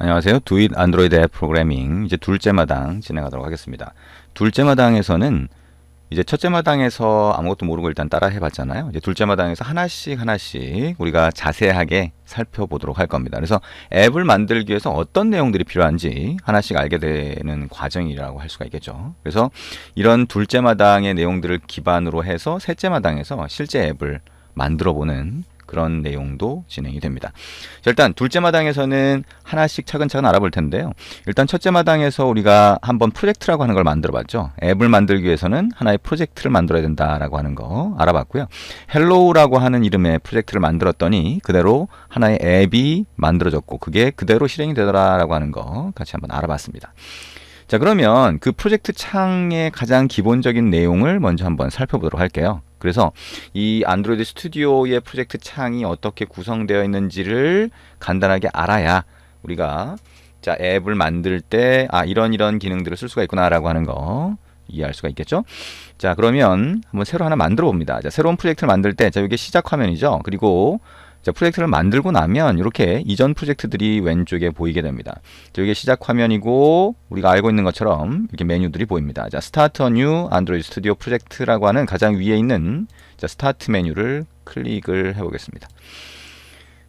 안녕하세요. 두잇 안드로이드 앱 프로그래밍 이제 둘째 마당 진행하도록 하겠습니다. 둘째 마당에서는 이제 첫째 마당에서 아무것도 모르고 일단 따라 해봤잖아요. 이제 둘째 마당에서 하나씩 하나씩 우리가 자세하게 살펴보도록 할 겁니다. 그래서 앱을 만들기 위해서 어떤 내용들이 필요한지 하나씩 알게 되는 과정이라고 할 수가 있겠죠. 그래서 이런 둘째 마당의 내용들을 기반으로 해서 셋째 마당에서 실제 앱을 만들어 보는 그런 내용도 진행이 됩니다. 자, 일단 둘째 마당에서는 하나씩 차근차근 알아볼 텐데요. 일단 첫째 마당에서 우리가 한번 프로젝트라고 하는 걸 만들어 봤죠. 앱을 만들기 위해서는 하나의 프로젝트를 만들어야 된다라고 하는 거 알아봤고요. 헬로우라고 하는 이름의 프로젝트를 만들었더니 그대로 하나의 앱이 만들어졌고 그게 그대로 실행이 되더라라고 하는 거 같이 한번 알아봤습니다. 자, 그러면 그 프로젝트 창의 가장 기본적인 내용을 먼저 한번 살펴보도록 할게요. 그래서 이 안드로이드 스튜디오의 프로젝트 창이 어떻게 구성되어 있는지를 간단하게 알아야 우리가 자, 앱을 만들 때 아, 이런 이런 기능들을 쓸 수가 있구나라고 하는 거 이해할 수가 있겠죠? 자, 그러면 한번 새로 하나 만들어 봅니다. 자, 새로운 프로젝트를 만들 때 자, 이게 시작 화면이죠. 그리고 자, 프로젝트를 만들고 나면 이렇게 이전 프로젝트들이 왼쪽에 보이게 됩니다. 자, 이게 시작 화면이고 우리가 알고 있는 것처럼 이렇게 메뉴들이 보입니다. 자, 스타트 뉴 안드로이드 스튜디오 프로젝트라고 하는 가장 위에 있는 자, 스타트 메뉴를 클릭을 해 보겠습니다.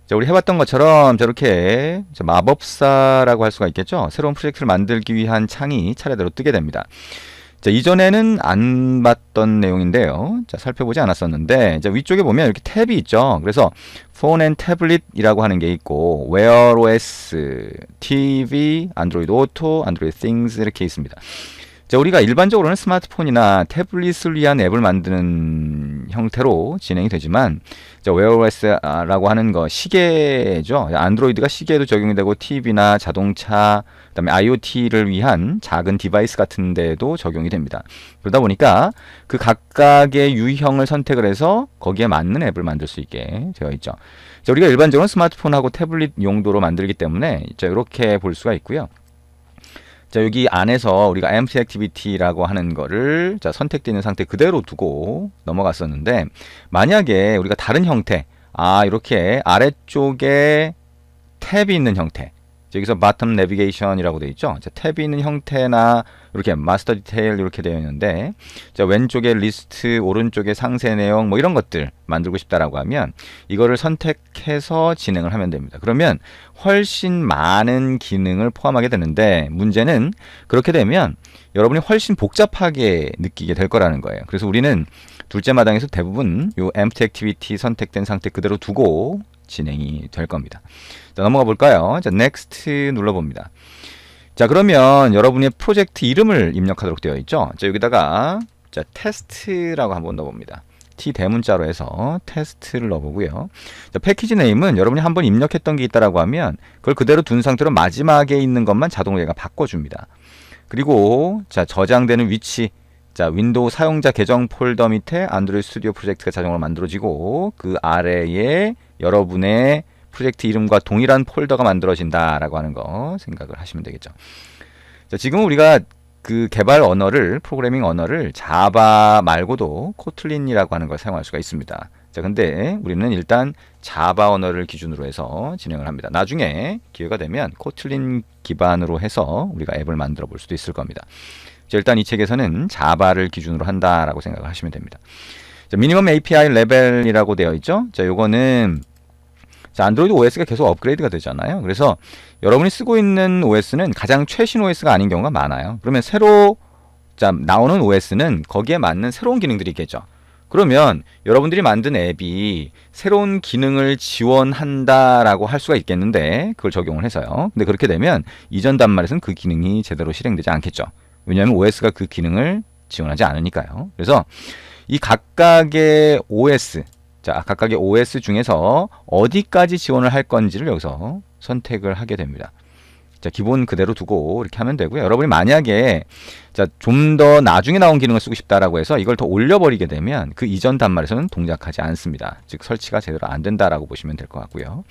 자, 우리 해봤던 것처럼 저렇게 마법사라고 할 수가 있겠죠. 새로운 프로젝트를 만들기 위한 창이 차례대로 뜨게 됩니다. 자, 이전에는 안 봤던 내용인데요. 자, 살펴보지 않았었는데, 자, 위쪽에 보면 이렇게 탭이 있죠. 그래서 폰 앤 태블릿이라고 하는 게 있고, Wear OS, TV, 안드로이드 오토, 안드로이드 Things 이렇게 있습니다. 자, 우리가 일반적으로는 스마트폰이나 태블릿을 위한 앱을 만드는 형태로 진행이 되지만, 자, 웨어OS라고 하는 거 시계죠. 안드로이드가 시계에도 적용이 되고 TV나 자동차, 그다음에 IoT를 위한 작은 디바이스 같은 데도 적용이 됩니다. 그러다 보니까 그 각각의 유형을 선택을 해서 거기에 맞는 앱을 만들 수 있게 되어 있죠. 자, 우리가 일반적으로 스마트폰하고 태블릿 용도로 만들기 때문에 자, 이렇게 볼 수가 있고요. 자, 여기 안에서 우리가 empty activity라고 하는 거를 자, 선택되어 있는 상태 그대로 두고 넘어갔었는데 만약에 우리가 다른 형태 아, 이렇게 아래쪽에 탭이 있는 형태 여기서 bottom navigation이라고 되어 있죠. 자, 탭이 있는 형태나 이렇게 마스터 디테일 이렇게 되어 있는데 자, 왼쪽에 리스트, 오른쪽에 상세 내용 뭐 이런 것들 만들고 싶다라고 하면 이거를 선택해서 진행을 하면 됩니다. 그러면 훨씬 많은 기능을 포함하게 되는데 문제는 그렇게 되면 여러분이 훨씬 복잡하게 느끼게 될 거라는 거예요. 그래서 우리는 둘째 마당에서 대부분 요 empty activity 선택된 상태 그대로 두고 진행이 될 겁니다. 자, 넘어가 볼까요? 자, next 눌러봅니다. 자, 그러면 여러분의 프로젝트 이름을 입력하도록 되어 있죠. 자, 여기다가 자, 테스트라고 한번 넣어봅니다. T 대문자로 해서 테스트를 넣어보고요. 자, 패키지 네임은 여러분이 한번 입력했던 게 있다라고 하면 그걸 그대로 둔 상태로 마지막에 있는 것만 자동으로 얘가 바꿔줍니다. 그리고 자 저장되는 위치 자 윈도우 사용자 계정 폴더 밑에 안드로이드 스튜디오 프로젝트가 자동으로 만들어지고 그 아래에 여러분의 프로젝트 이름과 동일한 폴더가 만들어진다라고 하는 거 생각을 하시면 되겠죠. 자, 지금 우리가 그 개발 언어를 프로그래밍 언어를 자바 말고도 코틀린이라고 하는 걸 사용할 수가 있습니다. 자, 근데 우리는 일단 자바 언어를 기준으로 해서 진행을 합니다. 나중에 기회가 되면 코틀린 기반으로 해서 우리가 앱을 만들어 볼 수도 있을 겁니다. 자, 일단 이 책에서는 자바를 기준으로 한다라고 생각을 하시면 됩니다. 자, 미니멈 API 레벨이라고 되어 있죠. 자, 요거는 자, 안드로이드 OS가 계속 업그레이드가 되잖아요. 그래서 여러분이 쓰고 있는 OS는 가장 최신 OS가 아닌 경우가 많아요. 그러면 새로 자, 나오는 OS는 거기에 맞는 새로운 기능들이 있겠죠. 그러면 여러분들이 만든 앱이 새로운 기능을 지원한다라고 할 수가 있겠는데 그걸 적용을 해서요. 근데 그렇게 되면 이전 단말에서는 그 기능이 제대로 실행되지 않겠죠. 왜냐하면 OS가 그 기능을 지원하지 않으니까요. 그래서 이 각각의 OS 자, 각각의 OS 중에서 어디까지 지원을 할 건지를 여기서 선택을 하게 됩니다. 자, 기본 그대로 두고 이렇게 하면 되고요. 여러분이 만약에 자, 좀 더 나중에 나온 기능을 쓰고 싶다라고 해서 이걸 더 올려버리게 되면 그 이전 단말에서는 동작하지 않습니다. 즉 설치가 제대로 안 된다라고 보시면 될 것 같고요.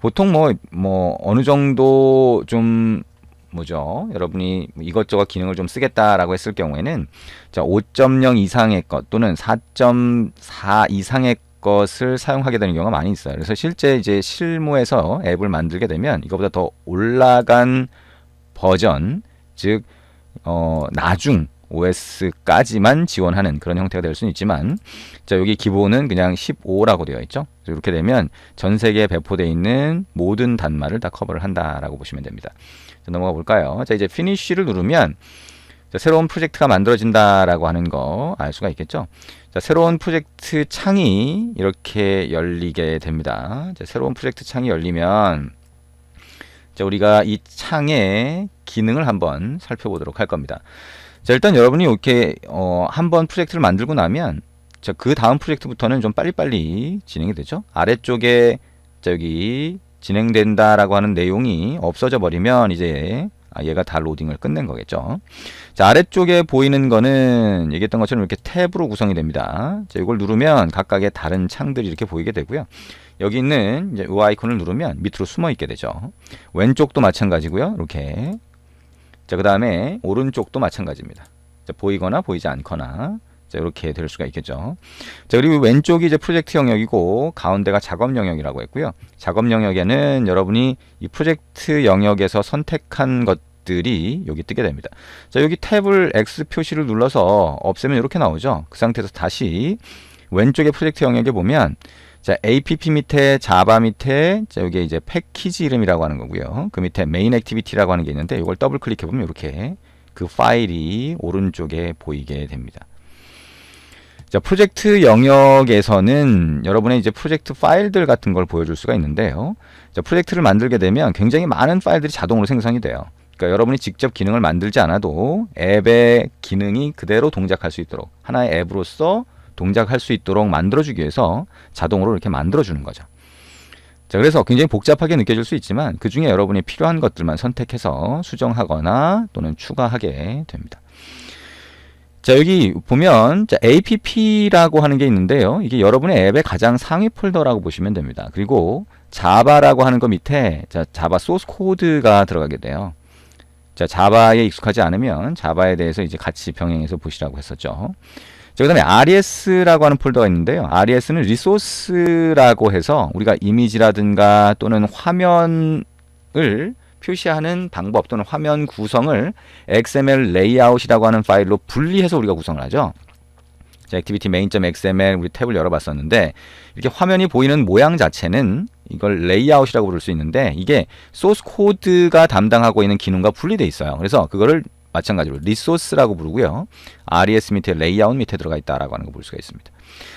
보통 뭐, 뭐, 어느 정도 좀 뭐죠? 여러분이 이것저것 기능을 좀 쓰겠다라고 했을 경우에는 자, 5.0 이상의 것 또는 4.4 이상의 것을 사용하게 되는 경우가 많이 있어요. 그래서 실제 이제 실무에서 앱을 만들게 되면 이거보다 더 올라간 버전, 즉 어, 나중 OS까지만 지원하는 그런 형태가 될 수는 있지만 자 여기 기본은 그냥 15라고 되어 있죠. 이렇게 되면 전 세계에 배포되어 있는 모든 단말을 다 커버를 한다라고 보시면 됩니다. 자, 넘어가 볼까요? 자 이제 피니쉬를 누르면 자, 새로운 프로젝트가 만들어진다라고 하는 거 알 수가 있겠죠. 자, 새로운 프로젝트 창이 이렇게 열리게 됩니다. 자, 새로운 프로젝트 창이 열리면 자, 우리가 이 창의 기능을 한번 살펴보도록 할 겁니다. 자, 일단 여러분이 이렇게 어, 한번 프로젝트를 만들고 나면 자, 그 다음 프로젝트부터는 좀 빨리빨리 진행이 되죠. 아래쪽에 자, 여기 진행된다라고 하는 내용이 없어져 버리면 이제 아, 얘가 다 로딩을 끝낸 거겠죠. 자, 아래쪽에 보이는 거는 얘기했던 것처럼 이렇게 탭으로 구성이 됩니다. 자, 이걸 누르면 각각의 다른 창들이 이렇게 보이게 되고요. 여기 있는 이제 이 아이콘을 누르면 밑으로 숨어 있게 되죠. 왼쪽도 마찬가지고요. 이렇게. 자, 그 다음에 오른쪽도 마찬가지입니다. 자, 보이거나 보이지 않거나. 자, 이렇게 될 수가 있겠죠. 자, 그리고 왼쪽이 이제 프로젝트 영역이고 가운데가 작업 영역이라고 했고요. 작업 영역에는 여러분이 이 프로젝트 영역에서 선택한 것 들이 여기 뜨게 됩니다. 자, 여기 탭을 X 표시를 눌러서 없애면 이렇게 나오죠. 그 상태에서 다시 왼쪽의 프로젝트 영역에 보면 자, app 밑에 자바 밑에 자, 여기 이제 패키지 이름이라고 하는 거고요. 그 밑에 메인 액티비티라고 하는 게 있는데 이걸 더블 클릭해 보면 이렇게 그 파일이 오른쪽에 보이게 됩니다. 자, 프로젝트 영역에서는 여러분의 이제 프로젝트 파일들 같은 걸 보여줄 수가 있는데요. 자, 프로젝트를 만들게 되면 굉장히 많은 파일들이 자동으로 생성이 돼요. 그러니까 여러분이 직접 기능을 만들지 않아도 앱의 기능이 그대로 동작할 수 있도록 하나의 앱으로서 동작할 수 있도록 만들어주기 위해서 자동으로 이렇게 만들어주는 거죠. 자, 그래서 굉장히 복잡하게 느껴질 수 있지만 그 중에 여러분이 필요한 것들만 선택해서 수정하거나 또는 추가하게 됩니다. 자, 여기 보면 자, app라고 하는 게 있는데요. 이게 여러분의 앱의 가장 상위 폴더라고 보시면 됩니다. 그리고 자바라고 하는 거 밑에 자, 자바 소스 코드가 들어가게 돼요. 자, 자바에 익숙하지 않으면 자바에 대해서 이제 같이 병행해서 보시라고 했었죠. 자, 그 다음에 RES라고 하는 폴더가 있는데요. RES는 리소스라고 해서 우리가 이미지라든가 또는 화면을 표시하는 방법 또는 화면 구성을 XML 레이아웃이라고 하는 파일로 분리해서 우리가 구성을 하죠. 자, 액티비티 main.xml 우리 탭을 열어봤었는데 이렇게 화면이 보이는 모양 자체는 이걸 레이아웃이라고 부를 수 있는데 이게 소스 코드가 담당하고 있는 기능과 분리돼 있어요. 그래서 그거를 마찬가지로 리소스라고 부르고요. RES 밑에 레이아웃 밑에 들어가 있다라고 하는 거 볼 수가 있습니다.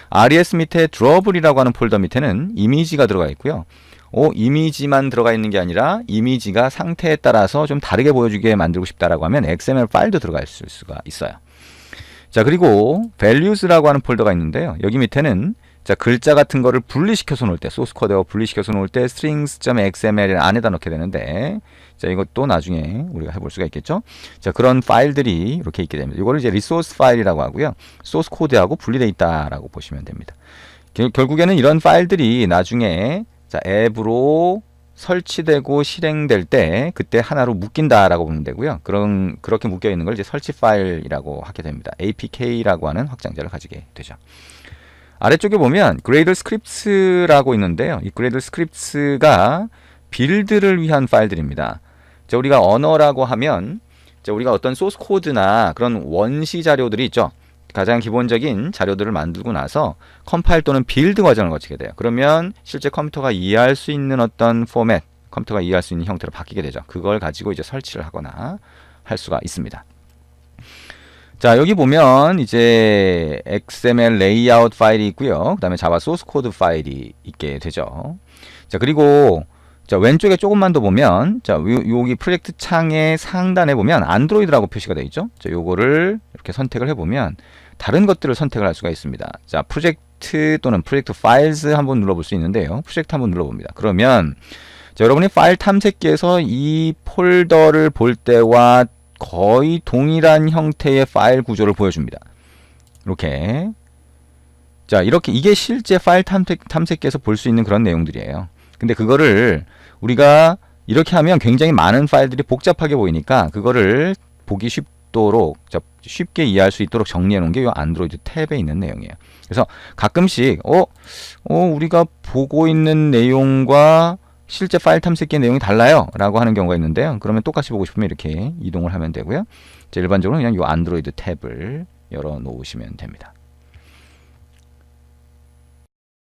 RES 밑에 드러블이라고 하는 폴더 밑에는 이미지가 들어가 있고요. 오, 어, 이미지만 들어가 있는 게 아니라 이미지가 상태에 따라서 좀 다르게 보여주게 만들고 싶다라고 하면 XML 파일도 있을 수가 있어요. 자, 그리고 values라고 하는 폴더가 있는데요. 여기 밑에는 자, 글자 같은 거를 분리시켜서 놓을 때, 소스 코드와 분리시켜서 놓을 때 strings.xml 안에다 넣게 되는데, 자, 이것도 나중에 우리가 해볼 수가 있겠죠? 자, 그런 파일들이 이렇게 있게 됩니다. 이거를 이제 리소스 파일이라고 하고요. 소스 코드하고 분리되어 있다라고 보시면 됩니다. 결국에는 이런 파일들이 나중에 자, 앱으로 설치되고 실행될 때 그때 하나로 묶인다라고 보면 되고요. 그런 그렇게 묶여 있는 걸 이제 설치 파일이라고 하게 됩니다. APK라고 하는 확장자를 가지게 되죠. 아래쪽에 보면 Gradle Scripts라고 있는데요. 이 Gradle Scripts가 빌드를 위한 파일들입니다. 자, 우리가 언어라고 하면 자, 우리가 어떤 소스 코드나 그런 원시 자료들이 있죠. 가장 기본적인 자료들을 만들고 나서 컴파일 또는 빌드 과정을 거치게 돼요. 그러면 실제 컴퓨터가 이해할 수 있는 어떤 포맷, 컴퓨터가 이해할 수 있는 형태로 바뀌게 되죠. 그걸 가지고 이제 설치를 하거나 할 수가 있습니다. 자, 여기 보면 이제 XML 레이아웃 파일이 있고요. 그 다음에 자바 소스 코드 파일이 있게 되죠. 자, 그리고 자, 왼쪽에 조금만 더 보면 자, 요, 여기 프로젝트 창의 상단에 보면 안드로이드라고 표시가 되어 있죠. 자, 요거를 이렇게 선택을 해 보면 다른 것들을 선택을 할 수가 있습니다. 자, 프로젝트 또는 프로젝트 파일즈 한번 눌러 볼 수 있는데요. 프로젝트 한번 눌러 봅니다. 그러면 자, 여러분이 파일 탐색기에서 이 폴더를 볼 때와 거의 동일한 형태의 파일 구조를 보여줍니다. 이렇게 자 이렇게 이게 실제 파일 탐색, 탐색기에서 볼 수 있는 그런 내용들이에요. 근데 그거를 우리가 이렇게 하면 굉장히 많은 파일들이 복잡하게 보이니까 그거를 보기 쉽 있도록 자, 쉽게 이해할 수 있도록 정리해 놓은 게 이 안드로이드 탭에 있는 내용이에요. 그래서 가끔씩 어, 어 우리가 보고 있는 내용과 실제 파일 탐색기의 내용이 달라요 라고 하는 경우가 있는데요. 그러면 똑같이 보고 싶으면 이렇게 이동을 하면 되고요. 자, 일반적으로 그냥 이 안드로이드 탭을 열어 놓으시면 됩니다.